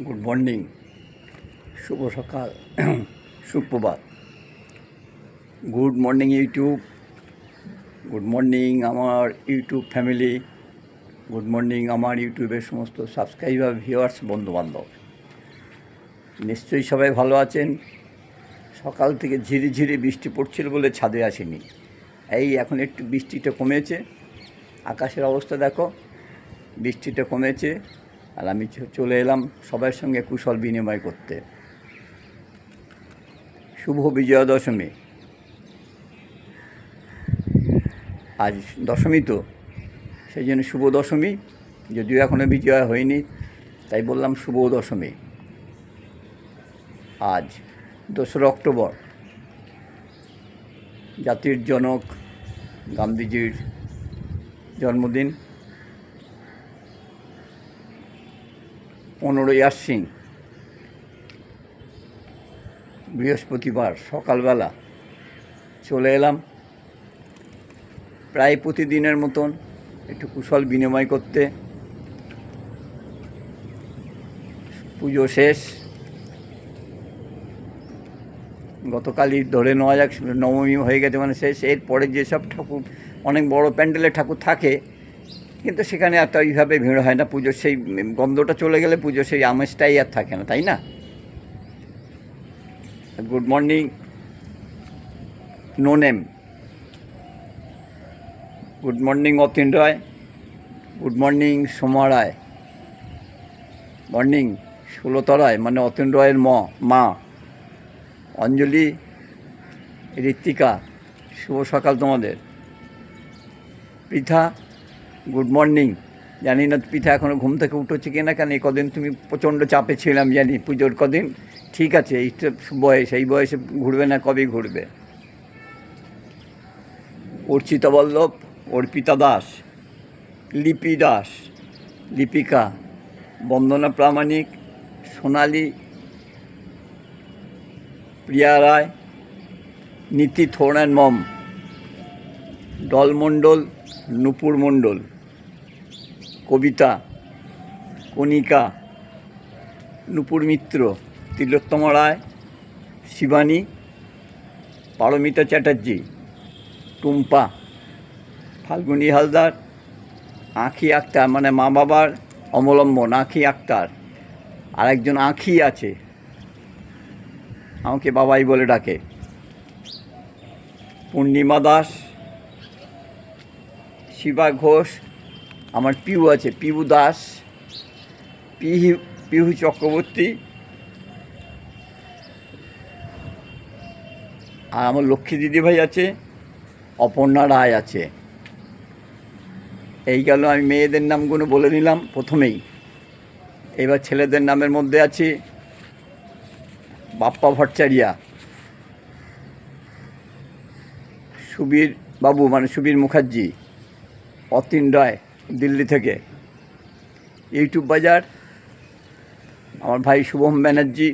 Good morning, শুভ সকাল, সুপ্রভাত। Good morning YouTube, good morning আমার ইউটিউব ফ্যামিলি, গুড মর্নিং আমার ইউটিউবের সমস্ত সাবস্ক্রাইবার, ভিউয়ার্স, বন্ধুবান্ধব। নিশ্চয়ই সবাই ভালো আছেন। সকাল থেকে ঝিরি ঝিরি বৃষ্টি পড়ছিল বলে ছাদে আসেনি। এই এখন একটু বৃষ্টিটা কমেছে। আকাশের অবস্থা দেখো, বৃষ্টিটা কমেছে। আর আমি চলে এলাম সবার সঙ্গে কুশল বিনিময় করতে। শুভ বিজয়া দশমী আজ দশমী তো, সেই জন্য শুভ দশমী। যদিও এখনও বিজয়া হয়নি, তাই বললাম শুভ দশমী। আজ দোসরা অক্টোবর, জাতির জনক গান্ধীজির জন্মদিন। পনেরোই আশ্বিন, বৃহস্পতিবার সকালবেলা চলে এলাম। প্রায় প্রতিদিনের মতন একটু কুশল বিনিময় করতে। পুজো শেষ। গতকালই ধরে নেওয়া যাক, নবমী হয়ে গেছে মানে শেষ। এরপরে যেসব ঠাকুর, অনেক বড় প্যান্ডেলের ঠাকুর থাকে কিন্তু সেখানে আর তো ওইভাবে ভিড় হয় না। পুজোর সেই গন্ধটা চলে গেলে পুজোর সেই আমেজটাই আর থাকে না, তাই না? Good morning no name good morning Atin Roy good morning Soma Roy morning ষোলতা Roy মানে অতীন রায়ের ম, মা। অঞ্জলি ঋত্বিকা শুভ সকাল তোমাদের। পৃথা গুড মর্নিং জানি না, পিঠা এখনও ঘুম থেকে না কেন এই কদিন তুমি প্রচণ্ড চাপে ছিলাম জানি পুজোর কদিন। ঠিক আছে, এই বয়স, এই বয়সে ঘুরবে না, কবে ঘুরবে? অর্চিতা বল্লভ, অর্পিতা দাস, লিপি দাস, লিপিকা, বন্দনা প্রামাণিক, সোনালি, প্রিয়া রায়, নীতি অ্যান্ড মম দল মণ্ডল নুপুর মণ্ডল। কবিতা, কণিকা, নুপুর মিত্র, তিলোত্তম রায়, শিবানী, পারমিতা চ্যাটার্জি, টুম্পা, ফাল্গুনি হালদার, আঁখি আক্তার মানে মা বাবার অবলম্বন, আঁখি আক্তার। আর একজন আঁখি আছে, আমাকে বাবাই বলে ডাকে। পূর্ণিমা দাস, শিবা ঘোষ আমার পিউ আছে, পিউ দাস, পিহু পিহু চক্রবর্তী, আর আমার লক্ষ্মী দিদিভাই আছে, অপর্ণা রায় আছে। এই গেল আমি মেয়েদের নামগুলো বলে নিলাম প্রথমেই। এবার ছেলেদের নামের মধ্যে আছে বাপ্পা ভট্টাচারিয়া। সুবীর বাবু মানে সুবীর মুখার্জি, অতীন রায়। দিল্লি থেকে। ইউটিউব বাজার, আমার ভাই শুভম ব্যানার্জি,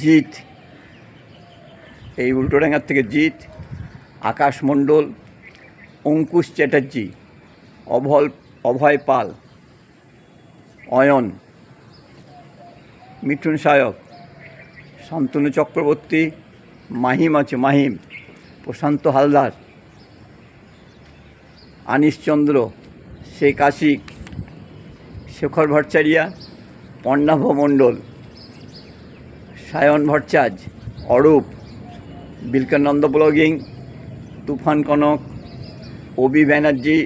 জিৎ, এই উল্টোডাঙ্গার থেকে জিৎ, আকাশ মণ্ডল, অঙ্কুশ চ্যাটার্জি, অভল, অভয় পাল, অয়ন, মিঠুন সায়ক, শান্তনু চক্রবর্তী, মাহিম আছে, Mahim, Prashanta Haldar Anishchandra Sheikh Ashik, Shekhar Bhattacharya Parnab Mondal, Sayan Bhattacharya, Arup Bilkananda blogging, Tufan Kanak Abi Banerjee,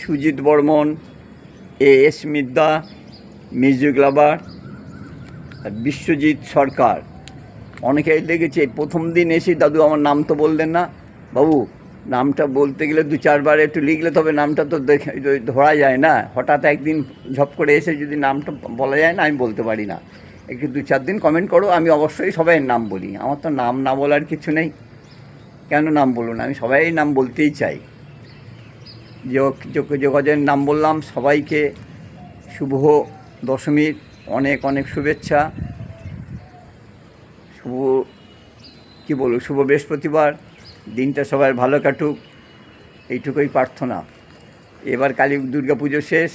Sujit Barman A S Midya music lover, Biswajit Sarkar. অনেকেই দেখেছে, প্রথম দিন এসে দাদু আমার নাম তো বললেন না। বাবু নামটা বলতে গেলে দু চারবার একটু লিখলে তবে নামটা তো দেখে ধরা যায় না। হঠাৎ একদিন ঝপ করে এসে যদি নামটা বলা যায় না, আমি বলতে পারি না। একটু দু চার দিন কমেন্ট করো, আমি অবশ্যই সবাই নাম বলি। আমার তো নাম না বলার কিছু নেই। কেন নাম বলুন আমি সবাই নাম বলতেই চাই। যে যে কজন নাম বললাম, সবাইকে শুভ দশমীর, অনেক অনেক শুভেচ্ছা। শুভ কী বলব? শুভ বৃহস্পতিবার। দিনটা সবার ভালো কাটুক, এইটুকুই প্রার্থনা। এবার কালী দুর্গা পুজো শেষ,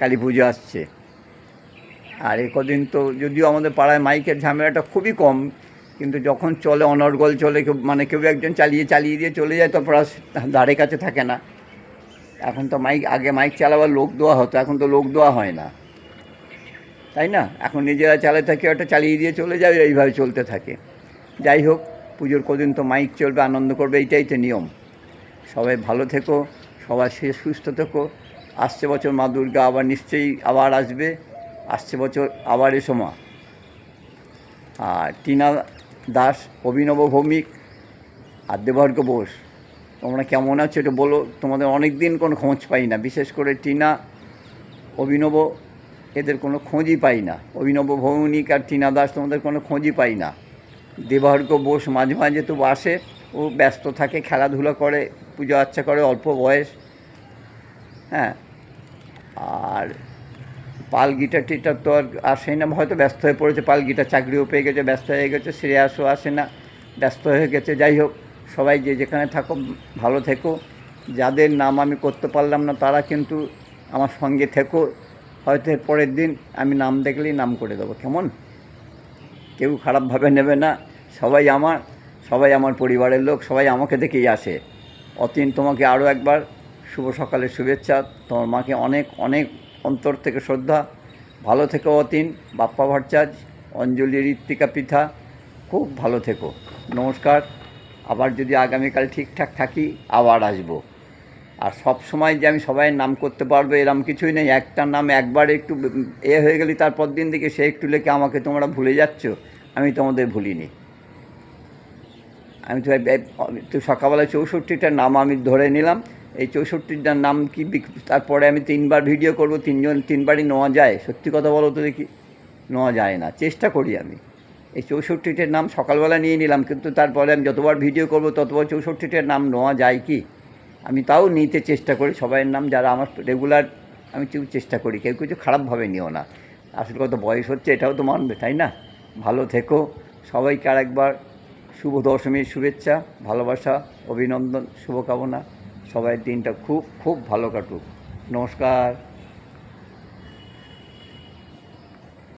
কালী পুজো আসছে। আর এ কদিন তো যদিও আমাদের পাড়ায় মাইকের ঝামেলাটা খুবই কম, কিন্তু যখন চলে, অনর্গল চলে, কেউ মানে কেউ একজন চালিয়ে চালিয়ে দিয়ে চলে যায় তারপর আর ধারে কাছে থাকে না। এখন তো মাইক, আগে মাইক চালাবার লোক দেওয়া হতো, এখন তো লোক দেওয়া হয় না। তাই না? এখন নিজেরা চালাতে থাকে ওটা চালিয়ে দিয়ে চলে যাবে এইভাবে চলতে থাকে। যাই হোক পুজোর কদিন তো মাইক চলবে, আনন্দ করবে, এইটাই তো নিয়ম। সবাই ভালো থেকো, সবাই সে, সুস্থ থেকো। আসছে বছর মা দুর্গা আবার নিশ্চয়ই আবার আসবে, আসছে বছর আবার এসো মা। আর টিনা দাস অভিনব ভৌমিক আর দেবর্গ বোস, তোমরা কেমন আছো এটা বলো, তোমাদের অনেক দিন কোনো খোঁজ পাই না, বিশেষ করে টিনা অভিনব, এদের কোনো খোঁজই পাই না। অভিনব ভৌমিক আর টিনা দাস তোমাদের কোনো খোঁজই পাই না। দেবহার্গ বোস মাঝে মাঝে তো আসে, ও ব্যস্ত থাকে, খেলাধুলা করে, পুজো আচ্ছা করে, অল্প বয়স। হ্যাঁ। আর পাল গিটার টিটার তো আর আসেই না, হয়তো ব্যস্ত হয়ে পড়েছে, পাল গিটার চাকরিও পেয়ে গেছে, ব্যস্ত হয়ে গেছে, শ্রেয়াসও আসে না, ব্যস্ত হয়ে গেছে। যাই হোক, সবাই যে যেখানে থাকো ভালো থেকো। যাদের নাম আমি করতে পারলাম না, তারা কিন্তু আমার সঙ্গে থেকো। হয়তো পরের দিন আমি নাম দেখলেই নাম করে দেবো, কেমন? কেউ খারাপভাবে নেবে না। সবাই আমার সবাই আমার পরিবারের লোক, সবাই আমাকে দেখেই আসে। অতীন, তোমাকে আরও একবার শুভ সকালের শুভেচ্ছা। তোমার মাকে অনেক অনেক অন্তর থেকে শ্রদ্ধা। ভালো থেকো অতীন, বাপ্পা ভট্টাচার্য অঞ্জলি, ঋত্বিকা পিঠা খুব ভালো থেকো। নমস্কার। আবার যদি আগামীকাল ঠিকঠাক থাকি, আবার আসব। আর সব সময় যে আমি সবাই নাম করতে পারব, এরম কিছুই নেই। একটা নাম একবার একটু এ হয়ে গেলে, তারপর দিন থেকে সে একটু লেখে, আমাকে তোমরা ভুলে যাচ্ছ? আমি তোমাদের ভুলিনি। আমি তো তো সকালবেলা চৌষট্টিটার নাম আমি ধরে নিলাম। এই চৌষট্টিটার নাম কি তারপরে আমি তিনবার ভিডিও করব, তিনজন তিনবারই নেওয়া যায়। সত্যি কথা বলো তো দেখি। নেওয়া যায় না। চেষ্টা করি আমি। এই চৌষট্টিটার নাম সকালবেলা নিয়ে নিলাম, কিন্তু তারপরে আমি যতবার ভিডিও করব, ততবার চৌষট্টিটার নাম নেওয়া যায় কি? আমি তাও নিতে চেষ্টা করি। সবাইয়ের নাম যারা আমার রেগুলার, আমি চেষ্টা করি। কেউ কিছু খারাপভাবে নিও না। আসল কথা বয়স হচ্ছে, এটাও তো মানবে, তাই না? ভালো থেকো। সবাইকে আরেকবার শুভ দশমীর শুভেচ্ছা ভালোবাসা অভিনন্দন শুভকামনা। সবাই দিনটা খুব খুব ভালো কাটুক। নমস্কার।